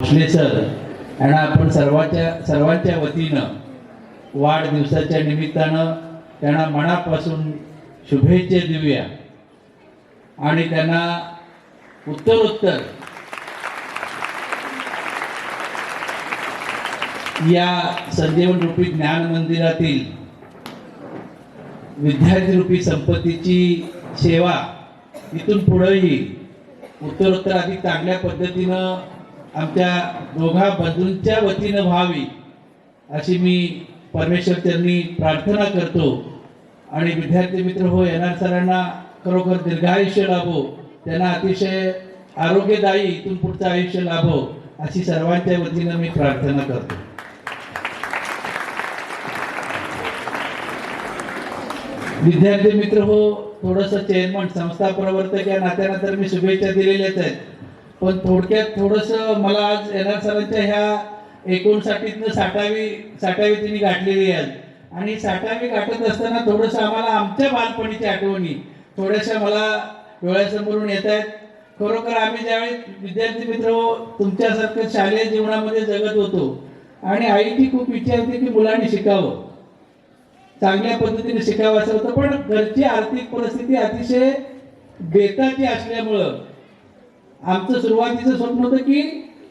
Sir आपण सर्वांच्या सर्वांच्या वतीनं वाढदिवसाच्या निमित्तानं त्यांना मनापासून शुभेच्छा देऊया. आणि त्यांना उत्तरोत्तर या संजीवन रूपी ज्ञान मंदिरातील विद्यार्थी रूपी संपत्तीची सेवा इथून पुढेही उत्तरोत्तर अधिक चांगल्या पद्धतीनं आमच्या दोघा बंधूंच्या वतीनं व्हावी अशी मी परमेश्वर त्यांनी प्रार्थना करतो. आणि विद्यार्थी मित्र हो येणार सरांना खरोखर दीर्घायुष्य लाभो. त्यांना अतिशय आरोग्यदायी इथून पुढचं आयुष्य लाभो अशी सर्वांच्या वतीनं मी प्रार्थना करतो. विद्यार्थी मित्र हो थोडंसं चेअरमन संस्था प्रवर्तक या नात्यानं तर मी शुभेच्छा दिलेल्याच आहेत. पण थोडक्यात थोडंसं मला आज येणार सरांच्या ह्या एकोणसाठीतनं साठावी साठावी तिने गाठलेली आहे. आणि साठावी गाठत असताना थोडंसं आम्हाला आमच्या बालपणीच्या आठवणी थोड्याशा मला डोळ्यासमोरून येत आहेत. खरोखर आम्ही ज्यावेळी विद्यार्थी मित्र हो, तुमच्यासारखं शालेय जीवनामध्ये जगत होतो आणि आईची खूप इच्छा होती की मुलांनी शिकावं. चांगल्या पद्धतीने शिकावं असं होतं पण घरची आर्थिक परिस्थिती अतिशय बेताची असल्यामुळं आमचं सुरुवातीचं स्वप्न होतं की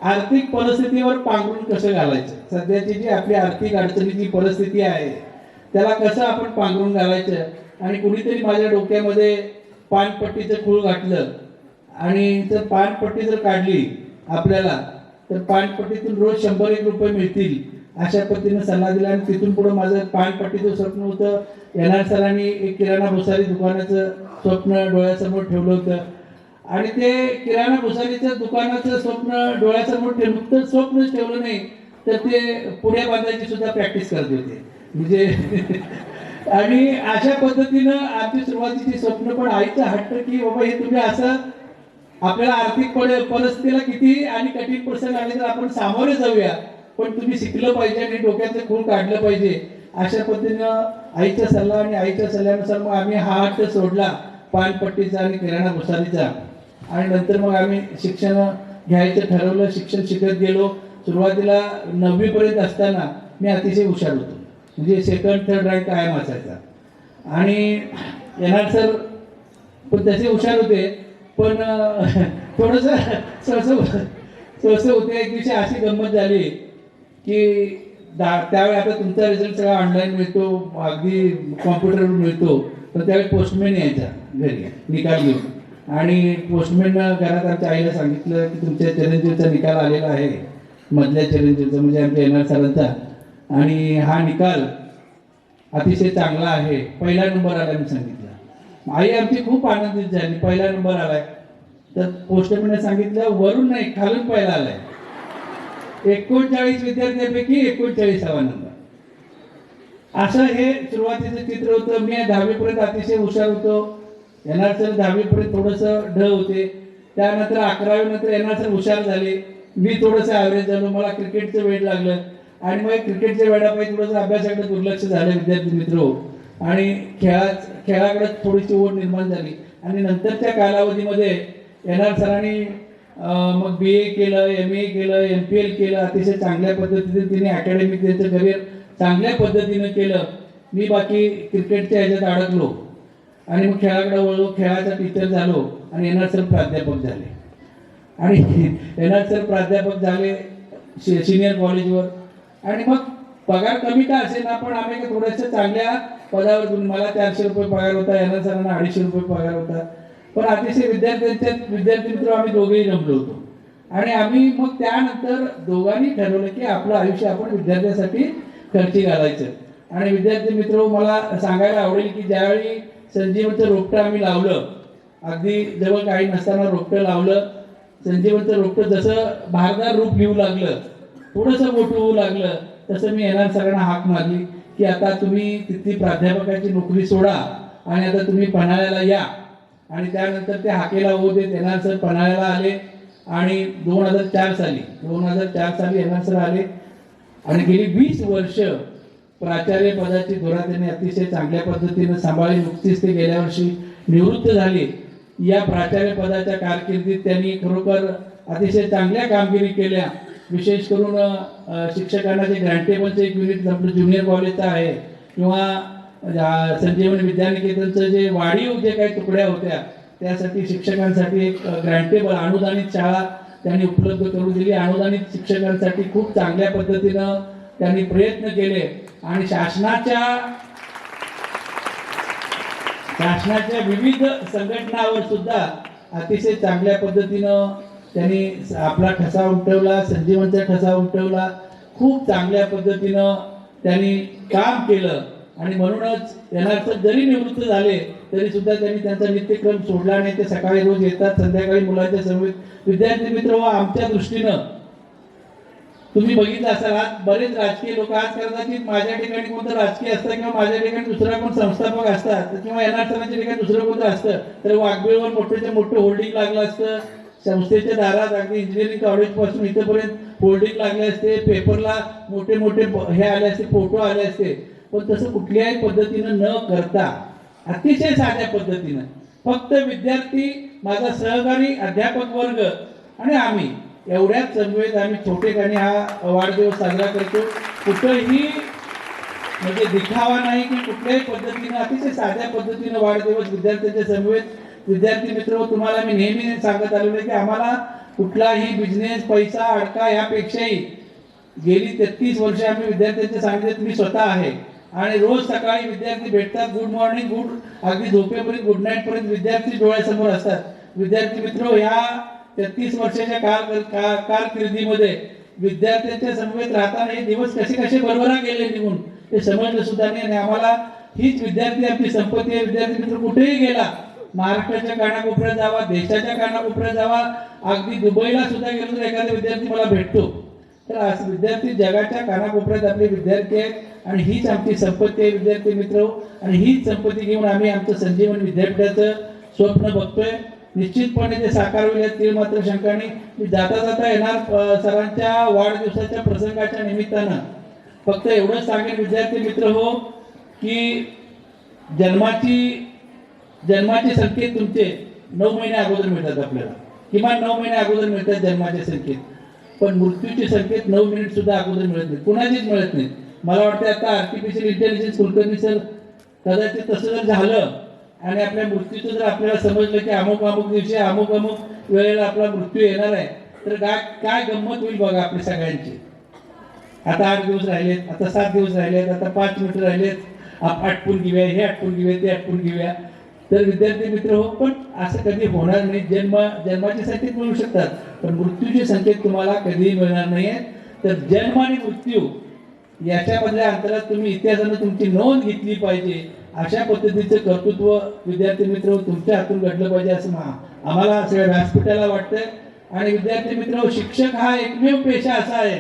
आर्थिक परिस्थितीवर पांघरून कसं घालायचं? सध्याची जी आपली आर्थिक अडचणीची परिस्थिती आहे त्याला कसं आपण पांघरून घालायचं? आणि कुणीतरी माझ्या डोक्यामध्ये पानपट्टीचं खूळ घातलं आणि जर पानपट्टी जर काढली आपल्याला तर पानपट्टीतून रोज शंभर एक रुपये मिळतील अशा पद्धतीनं सल्ला दिला आणि तिथून पुढे माझं पानपट्टीचं स्वप्न होतं. येणार सरांनी एक किराणा भुसारी दुकानाचं स्वप्न डोळ्यासमोर ठेवलं होतं. आणि ते किराणा भुसारीचं दुकानाचं स्वप्न डोळ्यासमोर ठेवून नुकतं स्वप्नच ठेवलं नाही तर ते पुढे बांधायची सुद्धा प्रॅक्टिस करत होते. म्हणजे आणि अशा पद्धतीनं आमची सुरुवातीची स्वप्न पण आईचं हट्ट की बाबा हे तुम्ही असं आपल्याला आर्थिक परिस्थितीला किती आणि कठीण प्रसंग आले तर आपण सामोरे जाऊया. पण तुम्ही शिकलं पाहिजे आणि डोक्याचं खून काढलं पाहिजे. अशा पद्धतीनं आईचा सल्ला आणि आईच्या सल्ल्यानुसार मग आम्ही हा हट्ट सोडला पानपट्टीचा आणि किराणा भुसारीचा आणि नंतर मग आम्ही शिक्षण घ्यायचं ठरवलं शिक्षण शिकत गेलो. सुरुवातीला नववीपर्यंत असताना मी अतिशय हुशार होतो. म्हणजे सेकंड थर्ड रँक कायम असायचा. आणि येणार सर पण तसे हुशार होते पण थोडंसं सहसं सहसं होते एक दिवशी अशी गंमत झाली की दा त्यावेळी आता तुमचा रिझल्ट सगळा ऑनलाईन मिळतो अगदी कॉम्प्युटरवर मिळतो. तर त्यावेळी पोस्टमॅन यायचा घरी निकाल घेऊन. आणि पोस्टमॅन घरात आमच्या आईला सांगितलं की तुमच्या चिरंजीवचा निकाल आलेला आहे. मधल्या चिरंजीवचा म्हणजे आमच्या येणार सरांचा. आणि हा निकाल अतिशय चांगला आहे. पहिला नंबर आला मी सांगितलं. आई आमची खूप आनंदित झाली. पहिला नंबर आलाय. तर पोस्टमॅनने सांगितलं वरून नाही खालून पहिला आलाय. एकोणचाळीस विद्यार्थ्यांपैकी एकोणचाळीसावा नंबर. असं हे सुरुवातीचं चित्र होतं. मी दहावीपर्यंत अतिशय हुशार होतो. येणार सर दहावीपर्यंत थोडंसं ढ होते. त्यानंतर अकरावी नंतर येणार सर हुशार झाले. मी थोडंसं ॲव्हरेज झालो. मला क्रिकेटचं वेळ लागलं. आणि मग क्रिकेटच्या वेळापाई थोडंसं अभ्यासाकडे दुर्लक्ष झालं विद्यार्थी मित्र. हो. आणि खेळा खेळाकडे थोडीशी ओढ निर्माण झाली. आणि नंतरच्या कालावधीमध्ये येणार सरांनी मग बी ए केलं एम ए केलं एम पी एल केलं. अतिशय चांगल्या पद्धतीने तिने अकॅडमिक त्यांचं करिअर चांगल्या पद्धतीनं केलं. मी बाकी क्रिकेटच्या ह्याच्यात अडकलो. आणि मग खेळाकडे वळलो खेळाचा टीचर झालो आणि येणार सर प्राध्यापक झाले. आणि येणार सर प्राध्यापक झाले सिनियर कॉलेजवर आणि मग पगार कमी का असेल ना पण आम्ही एका थोड्याशा चांगल्या पदावर घेऊन मला चारशे रुपये पगार होता येणार सरांना अडीचशे रुपये पगार होता. पण अतिशय विद्यार्थ्यांच्या विद्यार्थी मित्र आम्ही दोघेही जमलो होतो. आणि आम्ही मग त्यानंतर दोघांनी ठरवलं की आपलं आयुष्य आपण विद्यार्थ्यांसाठी खर्ची घालायचं. आणि विद्यार्थी मित्र मला सांगायला आवडेल की ज्यावेळी संजीवनचं रोपटं आम्ही लावलं. अगदी जवळ काही नसताना रोपटं लावलं संजीवनचं रोपटं जसं भारदार रूप घेऊ लागलं थोडंसं मोठं होऊ लागलं तसं मी येणार सगळ्यांना हाक मारली की आता तुम्ही तिथली प्राध्यापकाची नोकरी सोडा आणि आता तुम्ही पन्हाळ्याला या. आणि त्यानंतर ते हाकेला होऊ देत येणार सर पन्हाळ्याला आले. आणि दोन हजार चार साली दोन हजार चार साली येणार सर आले. आणि गेली वीस वर्ष प्राचार्य पदाची धोरा त्यांनी अतिशय चांगल्या पद्धतीने सांभाळली नुकतीच ते गेल्या वर्षी निवृत्त झाले. या प्राचार्य पदाच्या कारकिर्दीत त्यांनी खरोखर अतिशय चांगल्या कामगिरी केल्या. विशेष करून शिक्षकांना जे ग्रँटेबलचं एक युनिट आपलं ज्युनियर कॉलेजचं आहे किंवा संजीवन विद्यानिकेतनचं जे वाढीव जे काही तुकड्या होत्या त्यासाठी शिक्षकांसाठी एक ग्रँटेबल अनुदानित शाळा त्यांनी उपलब्ध करून दिली. अनुदानित शिक्षकांसाठी खूप चांगल्या पद्धतीनं त्यांनी प्रयत्न केले आणि शासनाच्या शासनाच्या विविध संघटनावर सुद्धा अतिशय चांगल्या पद्धतीनं त्यांनी आपला ठसा उमटवला संजीवनचा ठसा उमटवला. खूप चांगल्या पद्धतीनं त्यांनी काम केलं. आणि म्हणूनच येणार जरी निवृत्त झाले तरी सुद्धा त्यांनी त्यांचा नित्यक्रम सोडला नाही. ते सकाळी रोज येतात संध्याकाळी मुलांच्या समवेत विद्यार्थी मित्र व आमच्या दृष्टीनं तुम्ही बघितलं असाल आज बरेच राजकीय लोक आज करतात की माझ्या ठिकाणी कोणतं राजकीय असतं किंवा माझ्या ठिकाणी दुसरा कोण संस्थापक असतात किंवा येणार ठिकाणी दुसरं कोणतं असतं तर वाघबीळवर मोठ्याच्या मोठं होल्डिंग लागलं असतं संस्थेच्या दारात अगदी इंजिनिअरिंग कॉलेजपासून होल्डिंग लागले असते पेपरला मोठे मोठे हे आले असते फोटो आले असते. पण तसं कुठल्याही पद्धतीनं न करता अतिशय साध्या पद्धतीनं फक्त विद्यार्थी माझा सहकारी अध्यापक वर्ग आणि आम्ही एवढ्याच समवेत आम्ही छोटेखानी हा वाढदिवस साजरा करतो. कुठंही म्हणजे दिखावा नाही की कुठल्याही पद्धतीनं अतिशय साध्या पद्धतीनं वाढदिवस विद्यार्थ्यांच्या समवेत. विद्यार्थी मित्र तुम्हाला मी नेहमी सांगत आलेलो आहे की आम्हाला कुठलाही बिझनेस पैसा अडका यापेक्षाही गेली तेहतीस वर्ष आम्ही विद्यार्थ्यांच्या सांगितलं मी स्वतः आहे. आणि रोज सकाळी विद्यार्थी भेटतात गुड मॉर्निंग गुड अगदी झोपेपर्यंत गुड नाईट पर्यंत विद्यार्थी डोळ्यासमोर असतात. विद्यार्थी मित्र या तेहतीस वर्षाच्या काल का- कारकिर्दीमध्ये विद्यार्थ्यांच्या समवेत राहताना हे दिवस कसे कसे बरोबर गेले निघून ते समजलं सुद्धा नाही. आणि आम्हाला हीच विद्यार्थी आपली संपत्ती आहे. विद्यार्थी मित्र कुठेही गेला महाराष्ट्राच्या कानाकोपऱ्यात जावा देशाच्या कानाकोपऱ्यात जावा अगदी दुबईला सुद्धा गेलो तर एखादा विद्यार्थी मला भेटतो. तर आज विद्यार्थी जगाच्या कानाकोपऱ्यात आपले विद्यार्थी आहेत आणि हीच आमची संपत्ती आहे विद्यार्थी मित्र. आणि हीच संपत्ती घेऊन आम्ही आमचं संजीवन विद्यापीठाचं स्वप्न बघतोय. निश्चितपणे ते साकार होईल ते मात्र शंका नाही मी जाता जाता येणार सरांच्या वाढदिवसाच्या प्रसंगाच्या निमित्तानं. फक्त एवढंच सांगेन विद्यार्थी मित्र हो की जन्माची जन्माचे संकेत तुमचे नऊ महिने अगोदर मिळतात आपल्याला. किमान नऊ महिने अगोदर मिळतात जन्माचे संकेत. पण मृत्यूचे संकेत नऊ मिनिट सुद्धा अगोदर मिळत नाहीत. कुणाचीच मिळत नाही मला वाटतं आता आर्टिफिशियल इंटेलिजन्स कुलकर्णी सर कदाचित तसं जर झालं आणि आपल्या मृत्यूचं जर आपल्याला समजलं की अमुक अमुक दिवशी अमुक अमुक वेळेला आपला मृत्यू येणार आहे तर काय काय गंमत होईल बघा आपली सगळ्यांची? आता आठ दिवस राहिलेत आता सात दिवस राहिलेत आता पाच मिनिटं राहिलेत आटपून घेऊया हे आटपून घेऊया ते आटपून घेऊया तर विद्यार्थी मित्र हो पण असं कधी होणार नाही जन्म जन्माचे संकेत मिळू शकतात पण मृत्यूचे संकेत तुम्हाला कधीही मिळणार नाही तर जन्म आणि मृत्यू याच्यामधल्या अंतरात तुम्ही इतिहासानं तुमची नोंद घेतली पाहिजे. अशा पद्धतीचं कर्तृत्व विद्यार्थी मित्र तुमच्या हातून घडलं पाहिजे असं आम्हाला सगळ्या व्यासपीठाला वाटतंय. आणि विद्यार्थी मित्र शिक्षक हा एकमेव पेशा असा आहे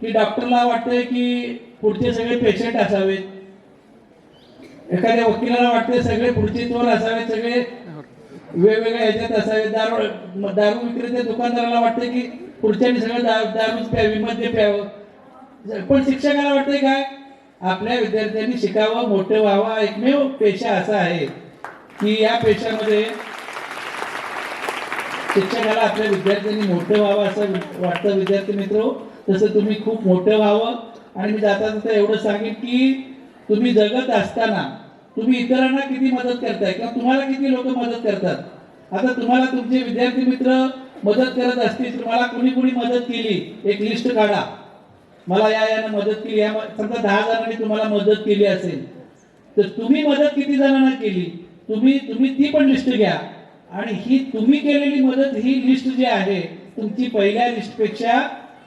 की डॉक्टरला वाटतंय की पुढचे सगळे पेशंट असावेत. एखाद्या वकिलाला वाटतंय सगळे पुढचे चोर असावेत सगळे वेगवेगळ्या ह्याच्यात असावेत. दारू दारू विक्रेते दुकानदाराला वाटतंय की पुढच्यानी सगळं दा- दारूच प्यावी मद्य प्यावं. पण शिक्षकाला वाटतंय काय? आपल्या विद्यार्थ्यांनी शिकावं मोठं व्हावं एकमेव पेशा असा आहे की या पेशामध्ये शिक्षकाला आपल्या विद्यार्थ्यांनी मोठं व्हावं असं वाटतं. विद्यार्थी मित्र तसं तुम्ही खूप मोठं व्हावं आणि मी जाता जाता एवढं सांगेन की तुम्ही जगत असताना तुम्ही इतरांना किती मदत करताय किंवा तुम्हाला किती लोक मदत करतात? आता तुम्हाला तुमचे विद्यार्थी मित्र मदत करत असतील तुम्हाला कुणी कुणी मदत केली? एक लिस्ट काढा. मला या यानं मदत केली. या समजा दहा जणांनी तुम्हाला मदत केली असेल तर तुम्ही मदत किती जणांना केली? तुम्ही तुम्ही ती पण लिस्ट घ्या. आणि ही तुम्ही केलेली मदत ही लिस्ट जी आहे तुमची पहिल्या लिस्टपेक्षा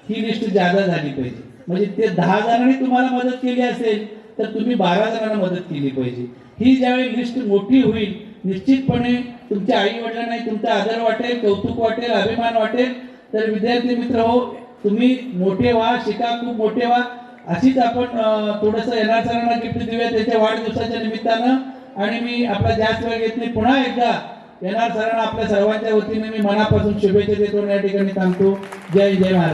ही लिस्ट जादा झाली पाहिजे. म्हणजे ते दहा जणांनी तुम्हाला मदत केली असेल तर तुम्ही बारा जणांना मदत केली पाहिजे. ही ज्यावेळी लिस्ट मोठी होईल निश्चितपणे तुमच्या आई वडिलांना तुमचा आदर वाटेल कौतुक वाटेल अभिमान वाटेल. तर विद्यार्थी मित्र हो तुम्ही मोठे व्हा शिका खूप मोठे व्हा. अशीच आपण थोडस थोडंसं येणार सरांना गिफ्ट देऊया त्याच्या वाढदिवसाच्या निमित्तानं. आणि मी आपला जास्त वेळ घेत नाही. पुन्हा एकदा येणार सरांना आपल्या सर्वांच्या वतीने मी मनापासून शुभेच्छा देतो या ठिकाणी थांबतो. जय जय महाराज.